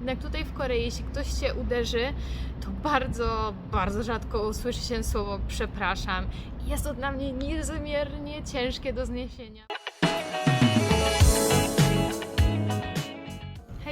Jednak tutaj w Korei, jeśli ktoś cię uderzy, to bardzo, bardzo rzadko usłyszy się słowo przepraszam. Jest to dla mnie niezmiernie ciężkie do zniesienia.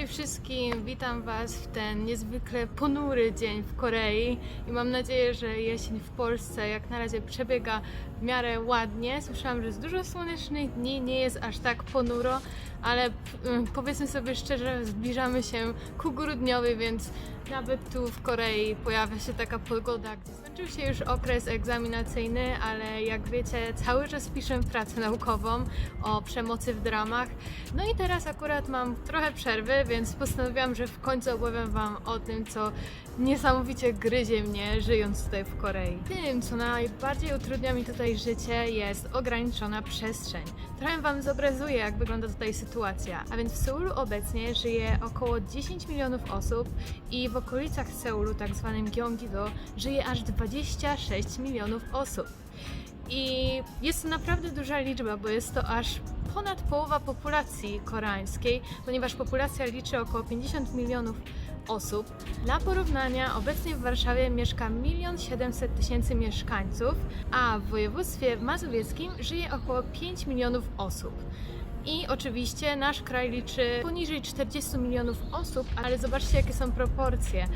Wszystkim, witam Was w ten niezwykle ponury dzień w Korei i mam nadzieję, że jesień w Polsce jak na razie przebiega w miarę ładnie. Słyszałam, że jest dużo słonecznych dni, nie jest aż tak ponuro, ale mm, powiedzmy sobie szczerze, zbliżamy się ku grudniowi, więc nawet tu w Korei pojawia się taka pogoda, gdzie skończył się już okres egzaminacyjny, ale jak wiecie, cały czas piszę pracę naukową o przemocy w dramach. No i teraz akurat mam trochę przerwy, więc postanowiłam, że w końcu opowiem Wam o tym, co niesamowicie gryzie mnie żyjąc tutaj w Korei. Tym, co najbardziej utrudnia mi tutaj życie, jest ograniczona przestrzeń. Trochę Wam zobrazuję, jak wygląda tutaj sytuacja. A więc w Seulu obecnie żyje około 10 milionów osób i w okolicach Seulu, tak zwanym Gyeonggi-do, żyje aż 26 milionów osób. I jest to naprawdę duża liczba, bo jest to aż ponad połowa populacji koreańskiej, ponieważ populacja liczy około 50 milionów osób. Dla porównania, obecnie w Warszawie mieszka 1 700 tysięcy mieszkańców, a w województwie mazowieckim żyje około 5 milionów osób. I oczywiście nasz kraj liczy poniżej 40 milionów osób, ale zobaczcie jakie są proporcje.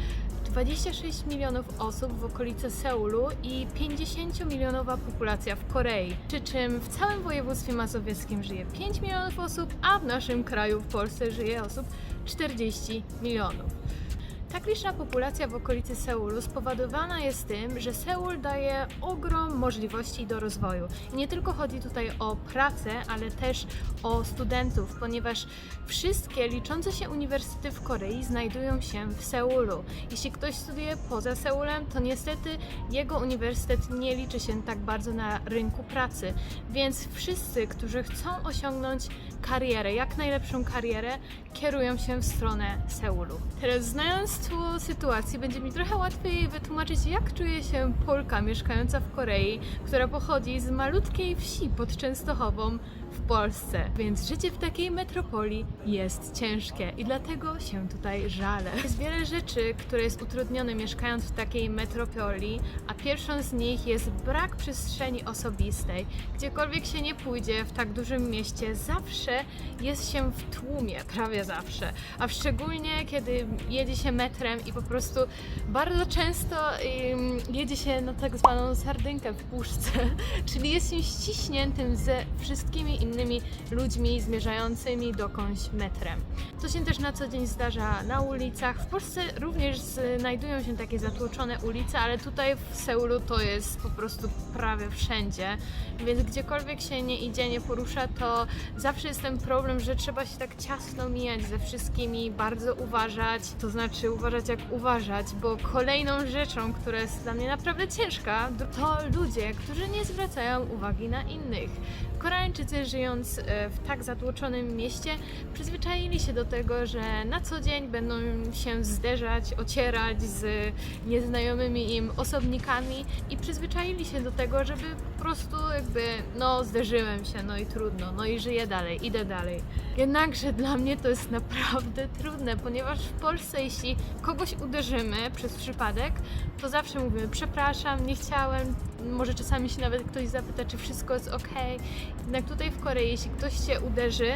26 milionów osób w okolicy Seulu i 50 milionowa populacja w Korei. Przy czym w całym województwie mazowieckim żyje 5 milionów osób, a w naszym kraju, w Polsce, żyje osób 40 milionów. Tak liczna populacja w okolicy Seulu spowodowana jest tym, że Seul daje ogrom możliwości do rozwoju. I nie tylko chodzi tutaj o pracę, ale też o studentów, ponieważ wszystkie liczące się uniwersytety w Korei znajdują się w Seulu. Jeśli ktoś studiuje poza Seulem, to niestety jego uniwersytet nie liczy się tak bardzo na rynku pracy. Więc wszyscy, którzy chcą osiągnąć karierę, jak najlepszą karierę, kierują się w stronę Seulu. Teraz znając tu sytuację, będzie mi trochę łatwiej wytłumaczyć, jak czuje się Polka mieszkająca w Korei, która pochodzi z malutkiej wsi pod Częstochową w Polsce. Więc życie w takiej metropolii jest ciężkie i dlatego się tutaj żalę. Jest wiele rzeczy, które jest utrudnione mieszkając w takiej metropolii, a pierwszą z nich jest brak przestrzeni osobistej. Gdziekolwiek się nie pójdzie w tak dużym mieście, zawsze jest się w tłumie, prawie zawsze. A szczególnie kiedy jedzie się metrem i po prostu bardzo często jedzie się na tak zwaną sardynkę w puszce, czyli jest się ściśniętym ze wszystkimi innymi ludźmi zmierzającymi dokądś metrem. To się też na co dzień zdarza na ulicach. W Polsce również znajdują się takie zatłoczone ulice, ale tutaj w Seulu to jest po prostu prawie wszędzie. Więc gdziekolwiek się nie idzie, nie porusza, to zawsze jest ten problem, że trzeba się tak ciasno mijać ze wszystkimi, bardzo uważać, to znaczy uważać jak uważać, bo kolejną rzeczą, która jest dla mnie naprawdę ciężka, to ludzie, którzy nie zwracają uwagi na innych. Koreańczycy żyjąc e, w tak zatłoczonym mieście przyzwyczaili się do tego, że na co dzień będą się zderzać, ocierać z nieznajomymi im osobnikami i przyzwyczaili się do tego, żeby prostu jakby no zderzyłem się, no i trudno, no i żyję dalej, idę dalej. Jednakże dla mnie to jest naprawdę trudne, ponieważ w Polsce jeśli kogoś uderzymy przez przypadek, to zawsze mówimy przepraszam, nie chciałem, może czasami się nawet ktoś zapyta, czy wszystko jest ok. Jednak tutaj w Korei, jeśli ktoś cię uderzy,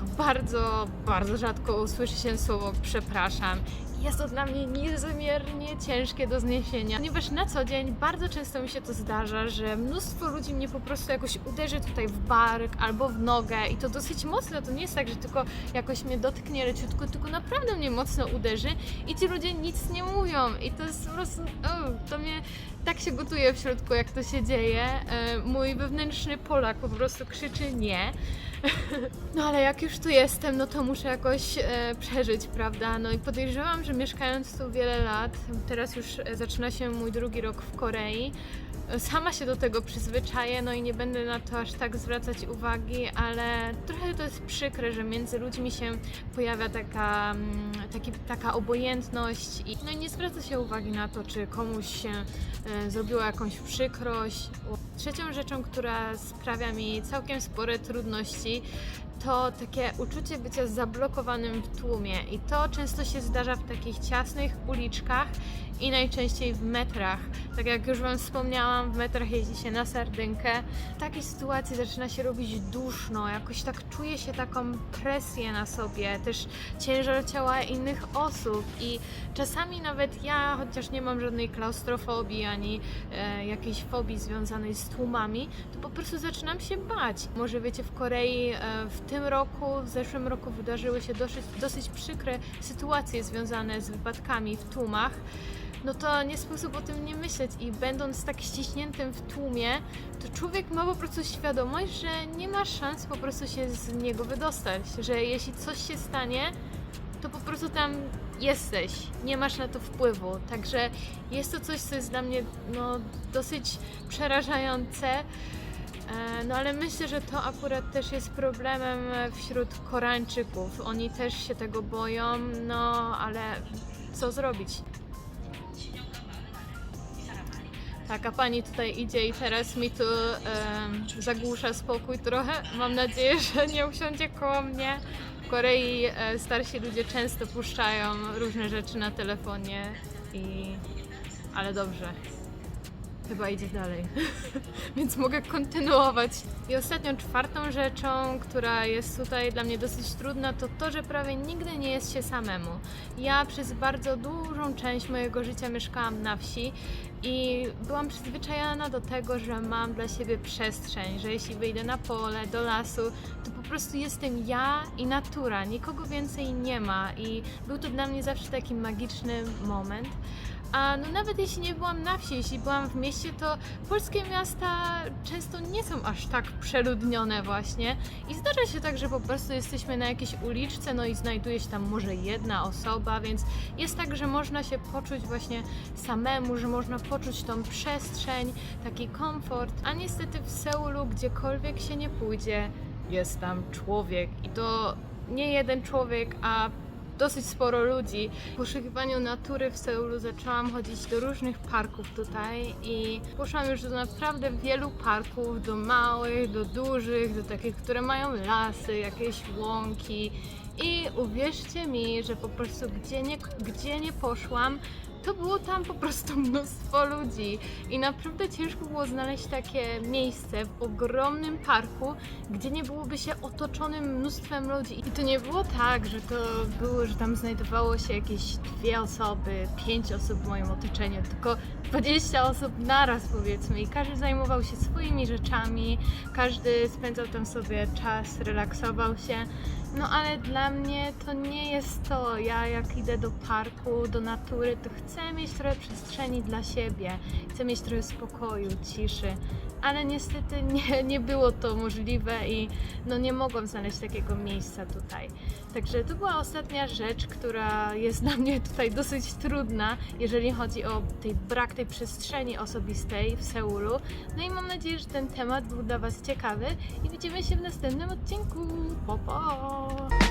to bardzo, bardzo rzadko usłyszy się słowo przepraszam. Jest to dla mnie niezmiernie ciężkie do zniesienia, ponieważ na co dzień bardzo często mi się to zdarza, że mnóstwo ludzi mnie po prostu jakoś uderzy tutaj w bark albo w nogę i to dosyć mocno. To nie jest tak, że tylko jakoś mnie dotknie leciutko, tylko naprawdę mnie mocno uderzy i ci ludzie nic nie mówią. I to jest po prostu, to mnie tak się gotuje w środku, jak to się dzieje. E, Mój wewnętrzny Polak po prostu krzyczy nie. No ale jak już tu jestem, no to muszę jakoś e, przeżyć, prawda? No i podejrzewam, że mieszkając tu wiele lat, teraz już e, zaczyna się mój drugi rok w Korei, e, sama się do tego przyzwyczaję, no i nie będę na to aż tak zwracać uwagi, ale trochę to jest przykre, że między ludźmi się pojawia taka, mm, taki, taka obojętność i no i nie zwraca się uwagi na to, czy komuś się e, zrobiło jakąś przykrość. Trzecią rzeczą, która sprawia mi całkiem spore trudności, th to takie uczucie bycia zablokowanym w tłumie. I to często się zdarza w takich ciasnych uliczkach i najczęściej w metrach. Tak jak już Wam wspomniałam, w metrach jeździ się na sardynkę. W takiej sytuacji zaczyna się robić duszno, jakoś tak czuje się taką presję na sobie, też ciężar ciała innych osób i czasami nawet ja, chociaż nie mam żadnej klaustrofobii ani e, jakiejś fobii związanej z tłumami, to po prostu zaczynam się bać. Może wiecie, w Korei e, w tym roku, w zeszłym roku wydarzyły się dosyć, dosyć przykre sytuacje związane z wypadkami w tłumach. No to nie sposób o tym nie myśleć i będąc tak ściśniętym w tłumie, to człowiek ma po prostu świadomość, że nie ma szans po prostu się z niego wydostać, że jeśli coś się stanie, to po prostu tam jesteś, nie masz na to wpływu. Także jest to coś, co jest dla mnie no, dosyć przerażające. E, No ale myślę, że to akurat też jest problemem wśród Koreańczyków. Oni też się tego boją, no ale co zrobić? Tak, a pani tutaj idzie i teraz mi tu em, zagłusza spokój trochę. Mam nadzieję, że nie usiądzie koło mnie. W Korei e, starsi ludzie często puszczają różne rzeczy na telefonie i... ale dobrze. Chyba idzie dalej, więc mogę kontynuować. I ostatnią, czwartą rzeczą, która jest tutaj dla mnie dosyć trudna, to to, że prawie nigdy nie jest się samemu. Ja przez bardzo dużą część mojego życia mieszkałam na wsi i byłam przyzwyczajona do tego, że mam dla siebie przestrzeń, że jeśli wyjdę na pole, do lasu, to prostu jestem ja i natura, nikogo więcej nie ma i był to dla mnie zawsze taki magiczny moment. A no nawet jeśli nie byłam na wsi, jeśli byłam w mieście, to polskie miasta często nie są aż tak przeludnione właśnie. I zdarza się tak, że po prostu jesteśmy na jakiejś uliczce, no i znajduje się tam może jedna osoba, więc jest tak, że można się poczuć właśnie samemu, że można poczuć tą przestrzeń, taki komfort. A niestety w Seulu, gdziekolwiek się nie pójdzie, jest tam człowiek i to nie jeden człowiek, a dosyć sporo ludzi. W poszukiwaniu natury w Seulu zaczęłam chodzić do różnych parków tutaj i poszłam już do naprawdę wielu parków, do małych, do dużych, do takich, które mają lasy, jakieś łąki. I uwierzcie mi, że po prostu gdzie nie, gdzie nie poszłam, to było tam po prostu mnóstwo ludzi i naprawdę ciężko było znaleźć takie miejsce w ogromnym parku, gdzie nie byłoby się otoczonym mnóstwem ludzi. I to nie było tak, że to było, że tam znajdowało się jakieś dwie osoby, pięć osób w moim otoczeniu, tylko 20 osób naraz powiedzmy i każdy zajmował się swoimi rzeczami, każdy spędzał tam sobie czas, relaksował się. No ale dla mnie to nie jest to. Ja jak idę do parku, do natury, to chcę mieć trochę przestrzeni dla siebie. Chcę mieć trochę spokoju, ciszy. Ale niestety nie, nie było to możliwe i no nie mogłam znaleźć takiego miejsca tutaj. Także to była ostatnia rzecz, która jest dla mnie tutaj dosyć trudna, jeżeli chodzi o tej brak tej przestrzeni osobistej w Seulu. No i mam nadzieję, że ten temat był dla Was ciekawy i widzimy się w następnym odcinku. Pa, Bye.